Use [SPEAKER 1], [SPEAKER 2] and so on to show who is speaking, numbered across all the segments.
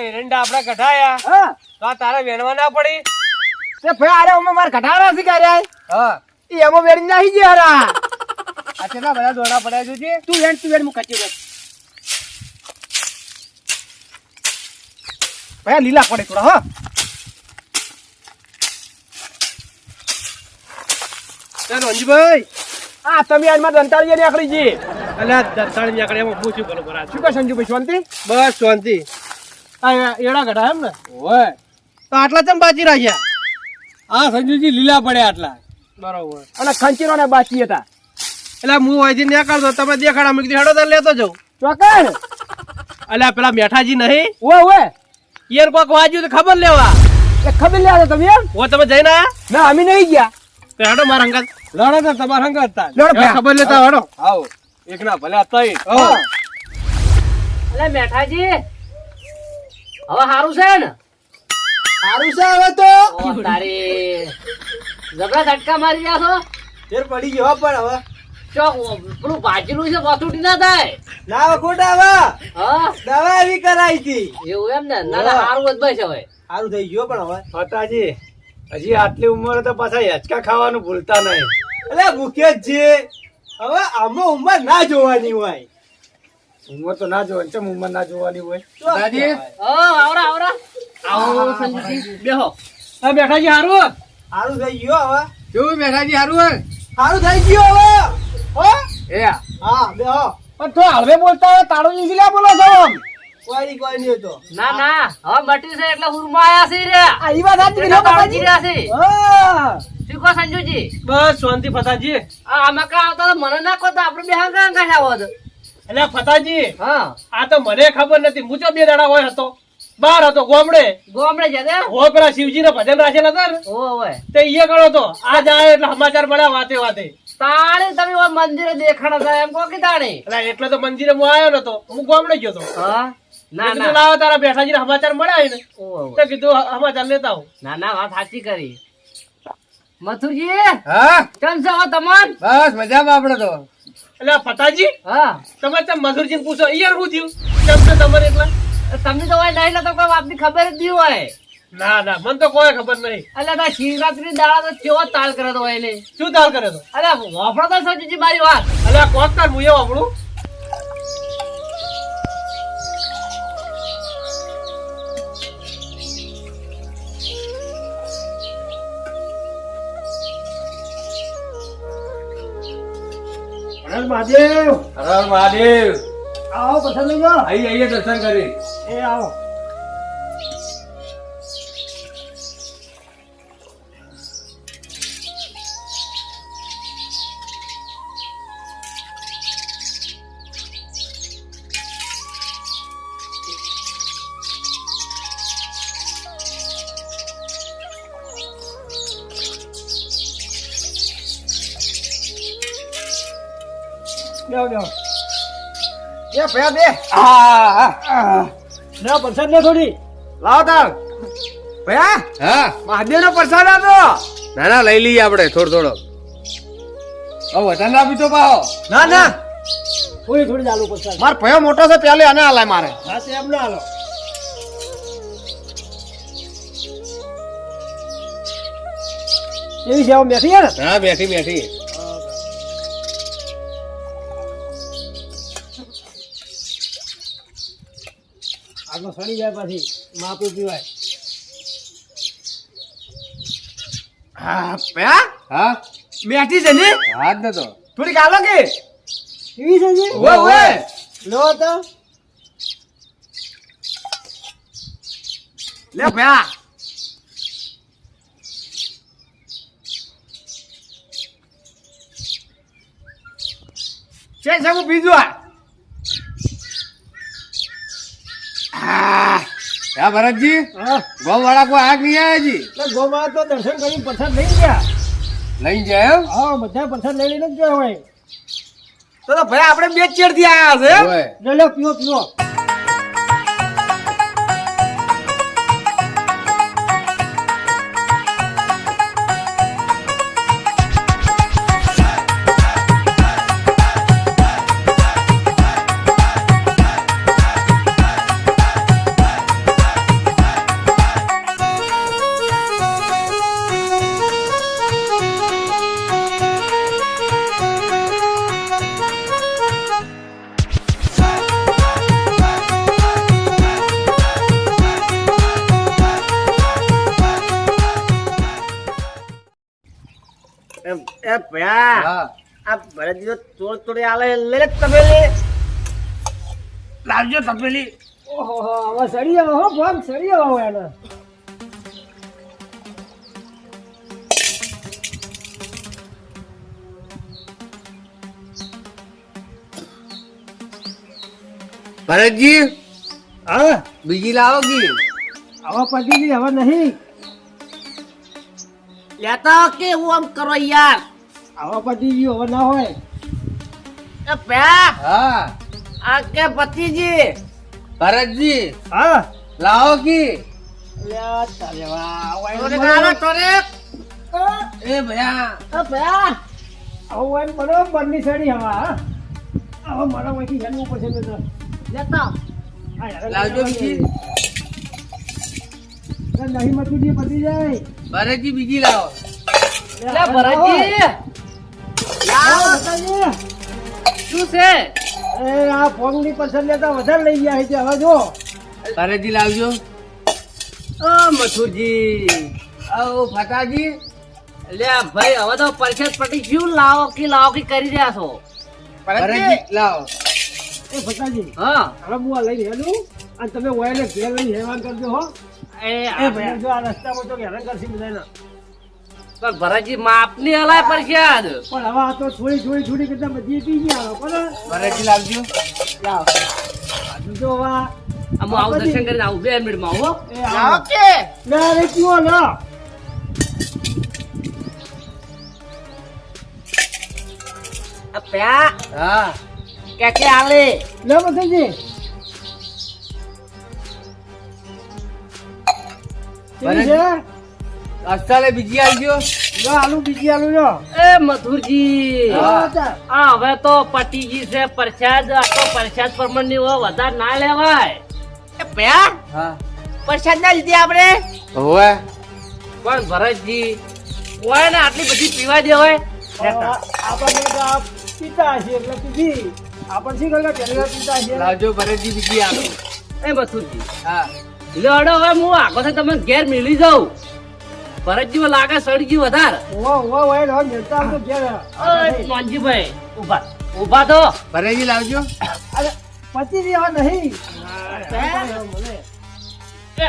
[SPEAKER 1] આ એરંડા આપણે કઢાયા
[SPEAKER 2] હા.
[SPEAKER 1] તો આ તારા વેણવા ના પડી?
[SPEAKER 2] તે ભાઈ આરે અમે માર કઢારા છે કર્યા
[SPEAKER 1] હા.
[SPEAKER 2] એ એમો વેડી નાહી જે હરા
[SPEAKER 1] આ કેટલા બધા દોડા પડ્યા જોજે
[SPEAKER 2] તું વેણ તું વેણ મુ કચી દે ભાઈ લીલા પડે થોડા હા.
[SPEAKER 1] ચાલો અંજુભાઈ
[SPEAKER 2] આ તમે આજમાં દંતાળીએ નીકળી જી
[SPEAKER 1] અલ્યા દંતાળી નીકળે એમાં પૂછ્યું કરું
[SPEAKER 2] શું કહે સંજુભાઈ શાંતિ?
[SPEAKER 1] બસ શાંતિ.
[SPEAKER 2] એડા કઢા એમ ને?
[SPEAKER 1] ઓય તો આટલા ચમ બાચી રાખ્યા? આ સંજુજી લીલા પડ્યા આટલા. બરોબર.
[SPEAKER 2] અને ખંચીરો ને બાચી હતા.
[SPEAKER 1] એટલે હું અહીંથી નીકળતો તમે દેખાડા મેં હેડો તાર લેતો જાઉં.
[SPEAKER 2] ચોકર
[SPEAKER 1] અલ્યા પેલા મેઠાજી નહીં?
[SPEAKER 2] ઓય ઓય.
[SPEAKER 1] યાર કોક વાજ્યું તો ખબર લેવા.
[SPEAKER 2] એ ખબર લે તમે એમ?
[SPEAKER 1] ઓ તમે જઈને આયા?
[SPEAKER 2] ના અમે નહીં ગયા.
[SPEAKER 1] તો હેડો મારા હંગાત. લડો ને તમારા
[SPEAKER 2] લડો
[SPEAKER 1] ખબર લેતા હેડો. આવો. એક ના ભલે તઈ.
[SPEAKER 2] ઓ
[SPEAKER 3] અલે મેઠાજી. હવે સારું છે ને?
[SPEAKER 2] સારું છે હવે તો.
[SPEAKER 3] તારી જબરા ઝટકા મારી ગયા છો?
[SPEAKER 2] ફેર પડી ગયો પણ હવે.
[SPEAKER 3] ચો પેલું ભાજેલું છે વસુટી ના થાય.
[SPEAKER 2] ના ખોટા હવે. દવા એવી કરાવી હતી.
[SPEAKER 3] એવું એમ ને? ના સારું જ બસ હવે.
[SPEAKER 2] સારું થઈ ગયો પણ હવે.
[SPEAKER 1] ફટાજી હજી આટલી ઉંમર તો પાછા હેચકા ખાવાનું ભૂલતા નહીં.
[SPEAKER 2] એટલે જ છે. હવે આમાં ઉંમર ના જોવાની હોય.
[SPEAKER 1] ઉંમર તો ના જોવાની ચમ ઉંમર ના જોવાની હોય?
[SPEAKER 2] દાદી?
[SPEAKER 3] ઓ આવરા આવરા. આવો સંજુજી બેહો.
[SPEAKER 1] હા બેઠાજી હારું
[SPEAKER 2] સારું થઈ ગયો હવે.
[SPEAKER 1] કેવું બેઠાજી હારું
[SPEAKER 2] સારું થઈ ગયો હવે. હો?
[SPEAKER 1] એ
[SPEAKER 2] હા બેહો.
[SPEAKER 1] પણ તો હળવે બોલતા હોય તાળો ઇંગ્લિશ બોલો છો આમ.
[SPEAKER 2] કોઈ કોઈ નહીં હતો
[SPEAKER 3] ના ના. હવે મટી છે એટલે હુરમાં આયા છે રે.
[SPEAKER 2] આ ઈ વાત
[SPEAKER 3] એટલે બાળજી રહ્યા છે.
[SPEAKER 2] હા.
[SPEAKER 3] શું કહો સંજુજી?
[SPEAKER 1] બસ શાંતિ ફતાજી
[SPEAKER 3] આ આમાં કા આવતા તો મને ના કહો તો આપણે બે હાંકા હાંકા આવો તો.
[SPEAKER 1] એટલે ફતાજી
[SPEAKER 3] હા.
[SPEAKER 1] આ તો મને ખબર નથી. હું બે દાડા હોય હતો? બાર હતો ગોમડે.
[SPEAKER 3] ગોમડે જતે
[SPEAKER 1] પેલા શિવજી ને ભજન રાખેલા હતા ને?
[SPEAKER 3] હોય
[SPEAKER 1] તે ઈએ કરો તો આ જાય એટલે સમાચાર મળ્યા વાતે વાતે.
[SPEAKER 3] તાણે તમે ઓય મંદિરે દેખાણા હતા એમ કહો કે તાણે?
[SPEAKER 1] એટલે એટલે તો મંદિરે હું આવ્યો નતો. હું ગોમડે ગયો હતો.
[SPEAKER 3] હા? ના ના.
[SPEAKER 1] લાવો તારા બેઠાજી ને સમાચાર મળ્યા ને. તો કીધું સમાચાર લેતા આવું.
[SPEAKER 3] ના ના વાત સાચી કરી. મથુરજી
[SPEAKER 1] હા?
[SPEAKER 3] કેમ છો? હો
[SPEAKER 1] બસ મજામાં આપડે તો. એટલે પતાજી
[SPEAKER 3] હા.
[SPEAKER 1] તમે તેમ મધુરજી પૂછો યાર હું થયું? છે તમારે એટલે
[SPEAKER 3] તમને તો હોય નહીં તો કોઈ વાતની ખબર જ નહીં હોય.
[SPEAKER 1] ના ના મને તો કોઈ ખબર નહીં.
[SPEAKER 3] એટલે તા શિવરાત્રી દાડા તો કેવો તાલ કરે તો હોય ને
[SPEAKER 1] શું તાલ કરે તો?
[SPEAKER 3] અરે વાપરો તો સંજુજી મારી વાત.
[SPEAKER 1] અલ્યા કોક તાર હું એવું આપણું
[SPEAKER 2] મહાદેવ.
[SPEAKER 1] હર મહાદેવ.
[SPEAKER 2] આવો પસંદ જાઓ.
[SPEAKER 1] આઈ આઈએ દર્શન કરી.
[SPEAKER 2] એ આવો. બેહો બેહો. બે ભયા બે.
[SPEAKER 1] હા હા.
[SPEAKER 2] ના પ્રસાદ લે થોડી.
[SPEAKER 1] લાવો તાર.
[SPEAKER 2] ભયા
[SPEAKER 1] હા.
[SPEAKER 2] મહાદેવ નો પરસાદ આપો.
[SPEAKER 1] ના ના લઈ લઈએ આપણે થોડો થોડો. હવે વધારે ના પીતો પાહો.
[SPEAKER 2] ના ના. થોડી થોડી ચાલુ પ્રસાદ.
[SPEAKER 1] માર ભયો મોટો છે પેલે આને હાલાય મારે.
[SPEAKER 2] હા ના હાલો. એવી સેવા બેઠી ને?
[SPEAKER 1] હા બેઠી બેઠી.
[SPEAKER 2] આગળ સડી જાય પછી માપું પીવાય. હા પ્યા
[SPEAKER 1] હા?
[SPEAKER 2] બેઠી છે ને?
[SPEAKER 1] હા જ નતો
[SPEAKER 2] થોડીક આલો કે? એવી છે ને. લો તો. લે પ્યા છે બીજું આ?
[SPEAKER 1] હા. ભરતજી?
[SPEAKER 2] હા.
[SPEAKER 1] ગોમ વાળા કોઈ આગ નહીં આવ્યા જી
[SPEAKER 2] તો ગોમાં તો દર્શન કરી પ્રસાદ લઈ ગયા.
[SPEAKER 1] લઈ જાય એમ?
[SPEAKER 2] હા બધા પ્રસાદ લઈ લઈને જ ગયા હોય. તો ભાઈ આપણે બે ચેડથી આયા છે લે લે પીઓ પીઓ.
[SPEAKER 4] એ- ભયા
[SPEAKER 1] હા.
[SPEAKER 4] આ ભરતજી તો તોડ તોડી આલે લે લે તપેલી. લાવજો તપેલી. ઓહો હવે સડી આવો હો ભોગ સડી આવો એને.
[SPEAKER 1] ભરતજી
[SPEAKER 4] હા?
[SPEAKER 1] બીજી લાવો ગી.
[SPEAKER 4] હવે પતિજી હવે નહીં. લેતા કે હું આમ કરો યાર? હવે પતિજી હવે ના હોય. એ
[SPEAKER 1] હા.
[SPEAKER 4] આ કે પતિજી
[SPEAKER 1] ભરતજી.
[SPEAKER 4] હા.
[SPEAKER 1] લાવો કી.
[SPEAKER 4] તોરે ગાલો તોરે
[SPEAKER 1] એ ભયા.
[SPEAKER 4] આ ભયા આવું એમ બરોબરની સડી હવા હા. હવે મારા માંથી હેલવું પડશે તો. લેતા
[SPEAKER 1] લાવજો બીજી
[SPEAKER 4] નહીં મતું પતી જાય.
[SPEAKER 1] ભરતજી બીજી લાવો.
[SPEAKER 3] ભરતજી. શું છે
[SPEAKER 4] એ આ ફોનની પસંદ લેતા વધારે લઈ ગયા છે હવે જો
[SPEAKER 1] ભરતજી લાવજો ઓ મથુરજી આવો ફટાજી
[SPEAKER 3] લે ભાઈ હવે તો પરસેત પટી ગયું લાવો કે લાવો કે કરી રહ્યા છો?
[SPEAKER 1] લાવો.
[SPEAKER 4] એ ફટાજી
[SPEAKER 3] હા.
[SPEAKER 4] હવે હું આ લઈ હેલું અને તમે વયાને ઘેર લઈ હેરાન કરજો હો.
[SPEAKER 3] એ
[SPEAKER 4] એ ભાઈ જો આ રસ્તામાં તો હેરાન કરશે બધાને
[SPEAKER 3] પણ ભરતજી માપની હલાય પરસેત
[SPEAKER 4] પણ હવે આ તો થોડી થોડી થોડી કરતા બધી પી ગયા લોકો ને
[SPEAKER 1] ભરતજી લાવજો.
[SPEAKER 4] લાવ આજુ તો હવે આ-
[SPEAKER 3] આમ આવું દર્શન કરીને આવું બે મિનિટમાં આવો
[SPEAKER 4] એ લાવ કે? લે રે કયો લે.
[SPEAKER 3] પ્યા
[SPEAKER 1] હા.
[SPEAKER 3] કે કે આલે
[SPEAKER 4] લે બતાજી કેવી છે
[SPEAKER 1] બીજી આવી
[SPEAKER 4] ગયો? જો આલુ બીજી આલુ જો
[SPEAKER 3] એ મથુરજી આ હવે તો પટીજી છે પરસાદ આ તો પરસાદ પ્રમાણની હોય વધારે ના લેવાય.
[SPEAKER 4] એ પ્યા
[SPEAKER 1] હા.
[SPEAKER 4] પ્રસાદ ના લીધી આપણે?
[SPEAKER 1] હોવે.
[SPEAKER 3] પણ ભરતજી હોય ને આટલી બધી પીવા દેવાય
[SPEAKER 4] આપણને પિતા છે એટલે પીધી આપણ શી કરે પહેલા પિતા છે
[SPEAKER 1] લાવજો ભરતજી બીજી આપો
[SPEAKER 3] એ મથુરજી
[SPEAKER 1] હા.
[SPEAKER 3] લેડો હવે હું આગળ તમે ઘેર મિલી જાઉં. ભરતજી માં લાગે સળગી વધાર.
[SPEAKER 4] ઓ ઓ ઓય લો મેલતા આવતો ઘેર
[SPEAKER 3] ઓય, મોનજીભાઈ ઊભા ઊભા તો.
[SPEAKER 1] ભરતજી લાવજો.
[SPEAKER 4] અરે પતિ જેવા નહીં.
[SPEAKER 3] એ,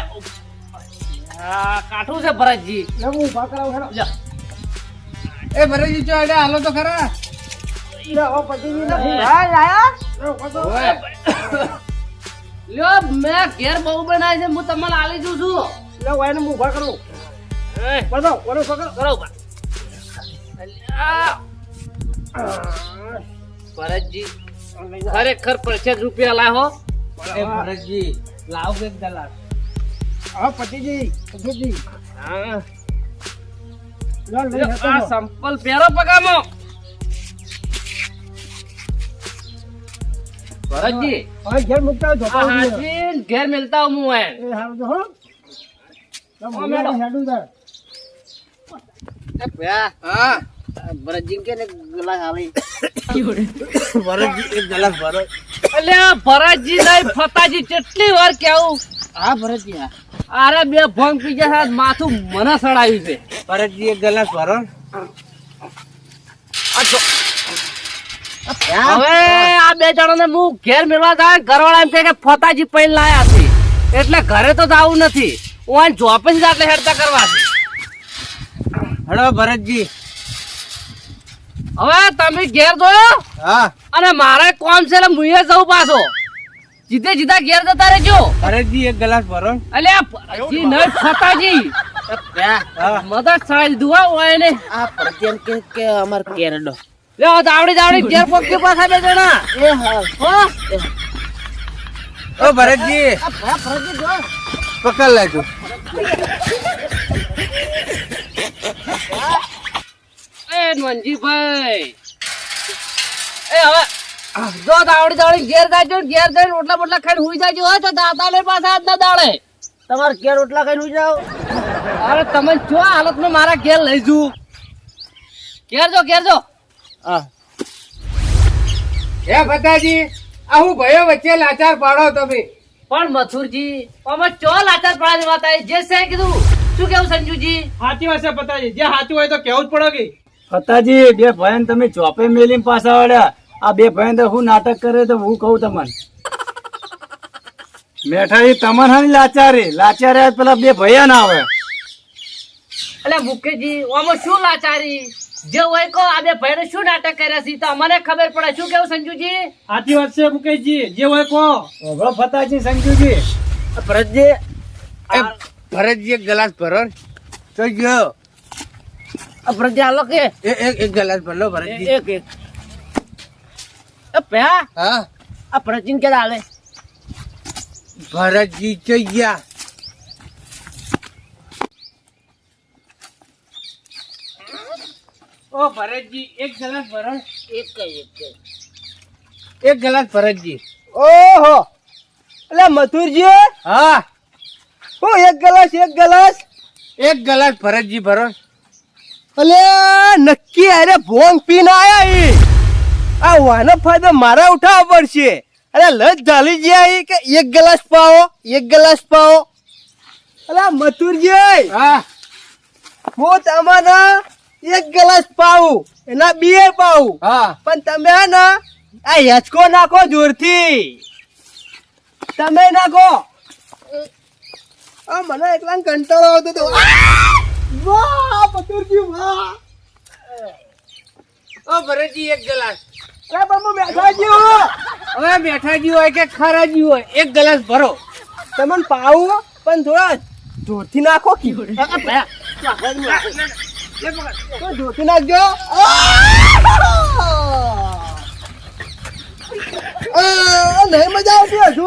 [SPEAKER 3] આ કાઠું છે ભરતજી
[SPEAKER 4] લે હું ઊભા કરાવું હેડો.
[SPEAKER 3] જા.
[SPEAKER 1] એ ભરતજી ચો અડે હાલો તો ખરા.
[SPEAKER 4] પતિજી હા? લાયા.
[SPEAKER 3] મેં ઘેર બહુ બનાવી છે હું તમને આલી જઉં છું.
[SPEAKER 4] લ્યો ઓય ને હું ઊભા કરું.
[SPEAKER 3] એ,
[SPEAKER 4] બધો કોનો પકડો
[SPEAKER 3] કરો. ભરતજી ખરેખર પચાસ રૂપિયા લાવો
[SPEAKER 1] એ ભરતજી લાવો એક દલાલ.
[SPEAKER 4] હા પતિજી પતિજી.
[SPEAKER 3] હા. આ સંપલ પહેરો પગામો. ભરતજી
[SPEAKER 4] ઘેર મુકતા.
[SPEAKER 3] હાથીન ઘેર મિલતા હું હું.
[SPEAKER 4] એ હારું તો હો.
[SPEAKER 3] મેડમ.
[SPEAKER 4] હેડું ભરતજી કે ને ગ્લાસ આલી
[SPEAKER 1] ભરતજી એક દલાલ ભરો
[SPEAKER 3] અલ્યા ભરતજી નહીં ફતાજી કેટલી વાર કેવું
[SPEAKER 4] હા ભરતજી હા
[SPEAKER 3] અરે બે ભંગ પી ગયા માથું મને સડાયું છે
[SPEAKER 1] ભરતજી એક ગલાસ ભરો
[SPEAKER 3] હવે આ બે જણાને હું ઘેર મેળવા થાય ઘરવાળા એમ છે કે ફતાજી પૈન લાયા છે એટલે ઘરે તો જવું નથી હું જોપે જ આટલે હેડતા કરવા છે
[SPEAKER 1] હડો ભરતજી.
[SPEAKER 3] હવે તમે ઘેર જોયો
[SPEAKER 1] હા.
[SPEAKER 3] અને મારે કોમ છે એટલે મુએ જવું પાછો. જીતે જીતા ઘેર જતા રહેજો.
[SPEAKER 1] ભરતજી એક ગ્લાસ ભરો.
[SPEAKER 3] અલ્યા નહીં ફતાજી
[SPEAKER 1] હા.
[SPEAKER 3] મદદ સડાઈ દુઆ હોય ને.
[SPEAKER 4] આ પ્રત્યમ કે કે અમાર કેરડો
[SPEAKER 3] લે. દાવડી દાવડી ઘેર પહોંચી પાછા બે જણા.
[SPEAKER 4] એ હા.
[SPEAKER 1] ઓ ભરતજી.
[SPEAKER 4] આ ભરતજી જો.
[SPEAKER 1] પકડ લેજો.
[SPEAKER 3] એ એ હવે જો દાવડી દાવડી ઘેર જાજો ઘેર જઈને રોટલા બોટલા ખાઈને હુઈ જાજો હોય તો દાતા લઈ પાછા આજના દાડે.
[SPEAKER 4] તમાર કેર રોટલા ખાઈને ઉઈ જાઓ.
[SPEAKER 3] અરે તમે જો હાલતમાં મારા ઘેર લઈ જુ ઘેર જો ઘેર જો.
[SPEAKER 4] હા.
[SPEAKER 1] હે ભતાજી આ હું ભયો વચ્ચે લાચાર પાડો તમે.
[SPEAKER 3] પણ મથુરજી અમે ચો લાચાર પાડવાની વાત આવી? જે છે કીધું. શું કેવું સંજુજી?
[SPEAKER 1] હાથી છે પતાજી જે સાચું હોય તો કેવું જ પડો કે
[SPEAKER 5] ફતાજી બે ભયન તમે ચોપે મેલીને પાછા વળ્યા. આ બે ભયન તો હું નાટક કરે તો હું કહું તમને. મેઠાઈ તમને હાની લાચારી? લાચારી પેલા બે ભયન આવે
[SPEAKER 3] એટલે મુકેશજી આમાં શું લાચારી? જે હોય કો આ બે ભાઈને શું નાટક કર્યા છે? તો અમને ખબર પડે. શું કેવું સંજુજી?
[SPEAKER 1] આથી વાત છે મુકેશજી જે હોય કહો.
[SPEAKER 5] ઓભળો ફતાજી સંજુજી.
[SPEAKER 1] ભરતજી ભરતજી એક ગ્લાસ ભરો તો ગયો.
[SPEAKER 3] પ્રજા આલો કે.
[SPEAKER 1] એક એક ગલાસ ભરલો
[SPEAKER 3] એક એક. એ ભયા
[SPEAKER 1] હા?
[SPEAKER 3] આ પ્રચીન કે હાલે
[SPEAKER 1] ભરતજી તો ગયા. ઓ ભરતજી એક ગલાસ ભરણ
[SPEAKER 3] એક કઈ એક કઈ
[SPEAKER 1] એક ગલાસ ભરતજી.
[SPEAKER 2] ઓહો! એટલે મથુરજી?
[SPEAKER 1] હા.
[SPEAKER 2] હું એક ગલાસ એક ગલાસ.
[SPEAKER 1] એક ગલાસ ભરતજી ભરો
[SPEAKER 2] અલે નક્કી અરે ભોંગ પીને આયા ઈ. આ વાનો ફાયદો મારા ઉઠાવવા પડશે. અરે લજ ઢાલી ગયા ઈ કે એક ગ્લાસ પાવો એક ગ્લાસ પાવો. અલે મથુરજી.
[SPEAKER 1] હા.
[SPEAKER 2] હું તમને એક ગ્લાસ પાવું એના બે પાવું.
[SPEAKER 1] હા.
[SPEAKER 2] પણ તમે હે ને આ હેચકો નાખો જોરથી. તમે નાખો. આ મને એકલા કંટાળો આવતો હતો. વાહ મથુરજી વાહ.
[SPEAKER 1] ઓ ભરતજી એક ગ્લાસ.
[SPEAKER 2] અરે બાબુ બેઠાજી હો
[SPEAKER 1] હવે બેઠાજી હોય કે ખરાજી હોય એક ગ્લાસ ભરો.
[SPEAKER 2] તમને પાવું પણ થોડા ધોતી નાખો કી? જોરથી નાખજો. નહીં મજા આવતી હજુ.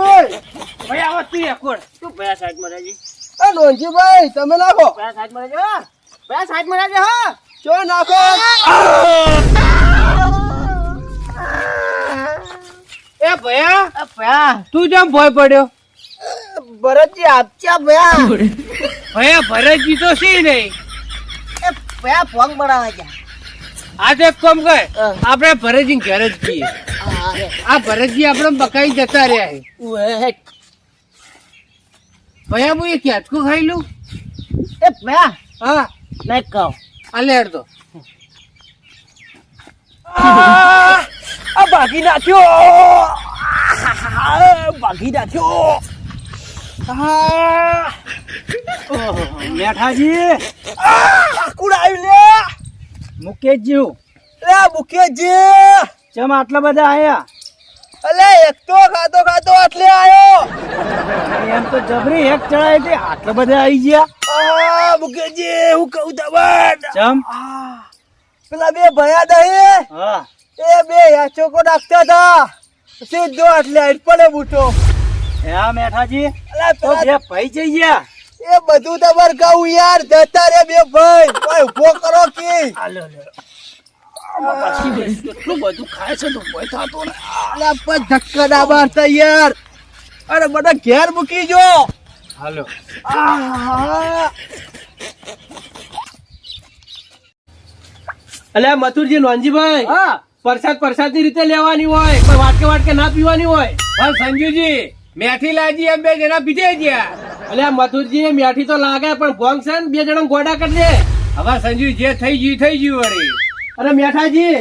[SPEAKER 1] ભાઈ આવો તું એકોડ
[SPEAKER 3] તું ભયા સાહેબમાં
[SPEAKER 2] આ નોનજીભાઈ તમે નાખો.
[SPEAKER 3] ભયા સાઈડમાં રહેજો હા. સાઈડમાં રહેજો હા.
[SPEAKER 2] ચો નાખો.
[SPEAKER 1] એ ભયા
[SPEAKER 3] ભયા.
[SPEAKER 1] તું જેમ ભય પડ્યો?
[SPEAKER 2] ભરતજી આપચા ભયા?
[SPEAKER 1] ભયા ભરતજી તો સી નહીં?
[SPEAKER 3] એ ભયા ફોન બનાવવા ગયા
[SPEAKER 1] આ કોમ એક કામ કર. આપણે ભરતજી ઘર જ છીએ આ ભરતજી આપણે બકાઈ જતા રહ્યા છે. ભયા હું એ ક્યાંચકું ખાઈ લઉં?
[SPEAKER 3] એ ભયા?
[SPEAKER 1] હા.
[SPEAKER 3] નહીં કહો
[SPEAKER 1] આ લેડ તો
[SPEAKER 2] આ ભાગી નાખ્યો ભાગી નાખ્યો
[SPEAKER 5] મેઠાજી.
[SPEAKER 2] આવ્યું લે.
[SPEAKER 5] મુકેશજી
[SPEAKER 2] લે મુકેશજી.
[SPEAKER 5] ચમ આટલા બધા આયા?
[SPEAKER 2] અલે એક તો ખાતો ખાતો આટલે આયો.
[SPEAKER 5] એમ તો જબરી એક ચડાય હતી આટલા બધા આવી ગયા.
[SPEAKER 2] આ મુકેજી હું કહું તમને
[SPEAKER 5] ચમ?
[SPEAKER 2] પેલા બે ભયા દહે.
[SPEAKER 5] હા.
[SPEAKER 2] એ બે યાચોકો નાખતા હતા. સીધો આટલે આઈ પડે બૂટો.
[SPEAKER 5] હા મેઠાજી?
[SPEAKER 2] અલા
[SPEAKER 5] તો બે ભાઈ જઈ ગયા.
[SPEAKER 2] એ બધું તમારે કહું યાર જતા રે બે ભાઈ. કોઈ ઊભો કરો કી?
[SPEAKER 3] કેટલું બધું ખાય છે તો ભય થતો ને
[SPEAKER 2] અલા પણ ધક્કા ના મારતા યાર અરે બધા ઘેર મૂકી જો
[SPEAKER 5] હાલો
[SPEAKER 2] આહા.
[SPEAKER 1] મથુરજી લોનજીભાઈ
[SPEAKER 3] હા.
[SPEAKER 1] પ્રસાદ પ્રસાદની રીતે લેવાની હોય પણ વાટકે વાટકે ના પીવાની હોય. હા સંજુજી મેથી લાજી એમ બે જણા પીધે ગયા. અલ્યા મથુરજી મેઠી તો લાગે પણ ભોંગ છે ને બે જણા ગોડા કરજે હવે સંજુ જે થઈ ગયું થઈ ગયું વળી. અરે મેઠાજી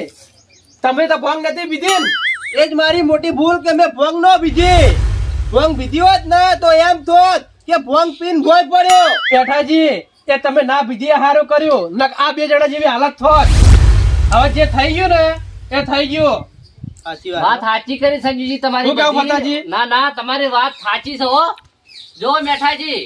[SPEAKER 1] તમે તો ભોંગ નથી પીધી
[SPEAKER 2] એ જ મારી મોટી ભૂલ કે મેં ભોંગ નો બીજી. ભોંગ બીધી હોત ને તો એમ તો કે ભોંગ પીન ભોય પડ્યો.
[SPEAKER 1] મેઠાજી તે તમે ના પીધી એ હારું કર્યું નક આ બે જણા જેવી હાલત થોત. હવે જે થઈ ગયું ને એ થઈ ગયું.
[SPEAKER 3] વાત. સાચી કરી સંજુજી તમારી? ના ના તમારી વાત સાચી છે જો મેઠાજી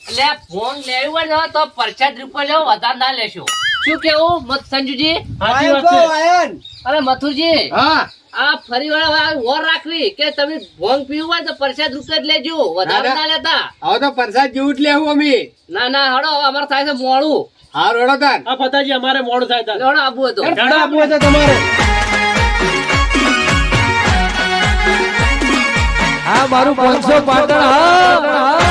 [SPEAKER 3] એટલે ફોન લેવું હોય તો પરચાદ રૂપિયા લેવો વધારે ના લેશો. શું કેવું? મત સંજુજી?
[SPEAKER 1] સાચી વાત છે.
[SPEAKER 3] અરે મથુરજી
[SPEAKER 1] હા.
[SPEAKER 3] આ ફરી વાર ઓર રાખવી કે તમે ભોંગ પીવું હોય તો પરસાદ રૂપે જ લેજો. વધારે
[SPEAKER 1] ના,
[SPEAKER 3] ના. લેતા.
[SPEAKER 1] હવે તો પ્રસાદ જેવું જ લેવું અમે.
[SPEAKER 3] ના ના હડો હવે અમારે થાય છે મોડું.
[SPEAKER 1] હા રડો તાર આ પતાજી અમારે મોડું થાય તાર
[SPEAKER 3] હડો આબુ હતો
[SPEAKER 1] ઝાડા આપવું હોય તો તમારે.
[SPEAKER 2] હા મારું પાંચસો પાટણ હા.